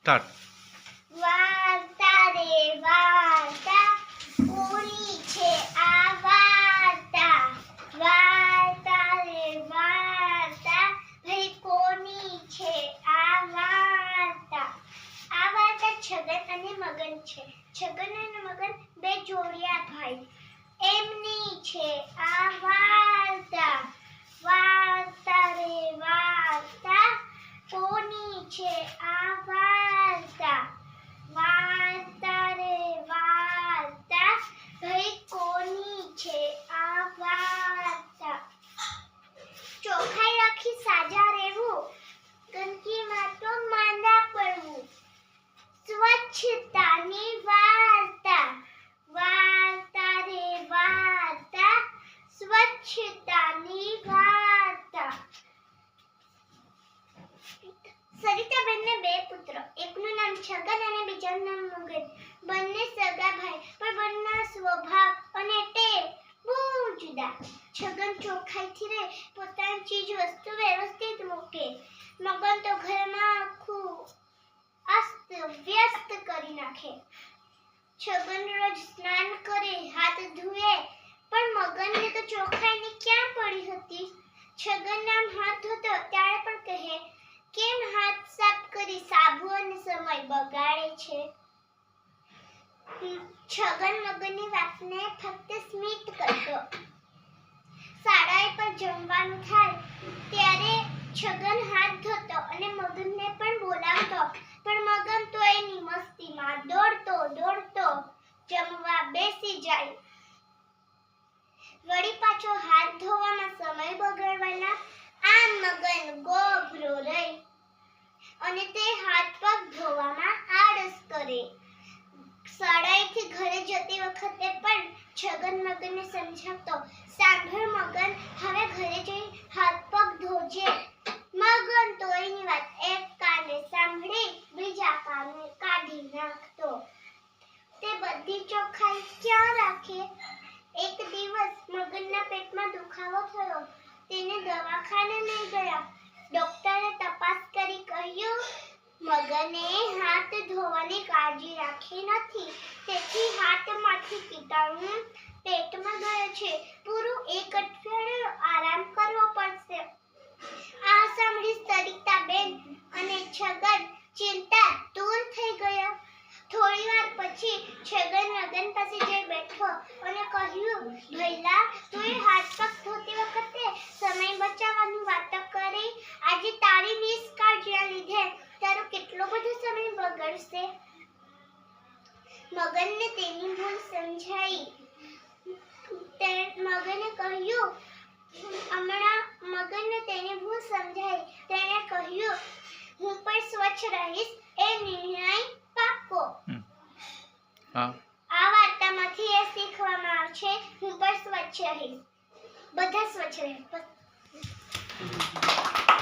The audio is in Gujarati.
સ્ટાર્ટ વાર્તા છગન અને મગન છે. છગન અને મગન બે જોડિયા ભાઈ. એમની છે આ વાર્તા. વાર્તા કોની છે આ વાર્તા વાર્તા રે વાર્તા ભાઈ કોની છે આ વાર્તા ચોખાઈ રાખી સાજા રહેવું ગંદકીમાં તો માંદા પડવું સ્વચ્છતાની વાર્તા વાર્તા રે વાર્તા સ્વચ્છતાની વાર્તા સરિતાબેનને બે પુત્રો એકનું નામ નામ મગન. બંને સગા ભાઈ, પણ બંનેના સ્વભાવ અને ટેવ બહુ જુદા. છગન ચોખ્ખાઈથી રહે, પોતાની ચીજ, વસ્તુ વ્યવસ્થિત મૂકે. મગન તો ઘરમાં આખું અસ્ત, વ્યસ્ત કરી નાખે. છગન રોજ સ્નાન કરે, હાથ ધુએ, પણ મગનને તો ચોખ્ખાઈની ક્યાં પડી હતી? છગન નામ હાથ ધોતો, ત્યારે પણ કહે કેમ હાથ સાફ કરી સાબુ અને સમય બગાડે છે? છગન મગનની વાતને ફક્ત સ્મિત કરતો. શાળાએ પર જમવાનું થાય ત્યારે છગન હાથ ધોતો અને મગનને પણ બોલાવતો. પણ મગન તો એની મસ્તીમાં દોડતો દોડતો, જમવા બેસી જાય. વળી પાછો હાથ ધોવામાં સમય બગાડવાના આમ મગન રહી અને તે હાથ પગ ધોવામાં આળસ કરે. શાળાએથી ઘરે જતી વખતે પણ છગન મગનને સમજાવતો, સાંભળ મગન, હવે ઘરે જઈ હાથ પગ ધોજે. મગન, તો એની વાત એક કાને સાંભળી, બીજા કાને કાઢી નાખતો. તે બધી ચોખ્ખાઈ ક્યાં રાખે? એક દિવસ મગનના પેટમાં દુખાવો થયો. તેને દવાખાને લઈ ગયા. ડોક્ટરે મગને હાથ ધોવાની કાળજી રાખી નથી. તેથી હાથમાંથી કીટાણુ પેટમાં ગયો છે. પૂરું એક અઠવાડિયું આરામ કરવો પડશે. આ સાંભળી સરિતાબેન અને છગન ચિંતા દૂર થઈ ગયા. થોડી વાર પછી છગન મગન પાસે જઈ બેઠો અને કહ્યું, ભૈલા, તું હાથ પગ ધોતી વખતે સમય બચાવવાની વાતો કરી આજે તારી નિષ્કાળજીના લીધે તારો કેટલો બધો સમય બગડશે મગનને તેની ભૂલ સમજાઈ. તે મગને કહ્યું હમણાં મગનને તેની ભૂલ સમજાઈ. તેણે કહ્યું હું પણ સ્વચ્છ રહીશ એ નિર્ણય પાકો. આ વાર્તામાંથી એ શીખવામાં આવે છે હું પણ સ્વચ્છ રહીશ. બધા સ્વચ્છ રહે.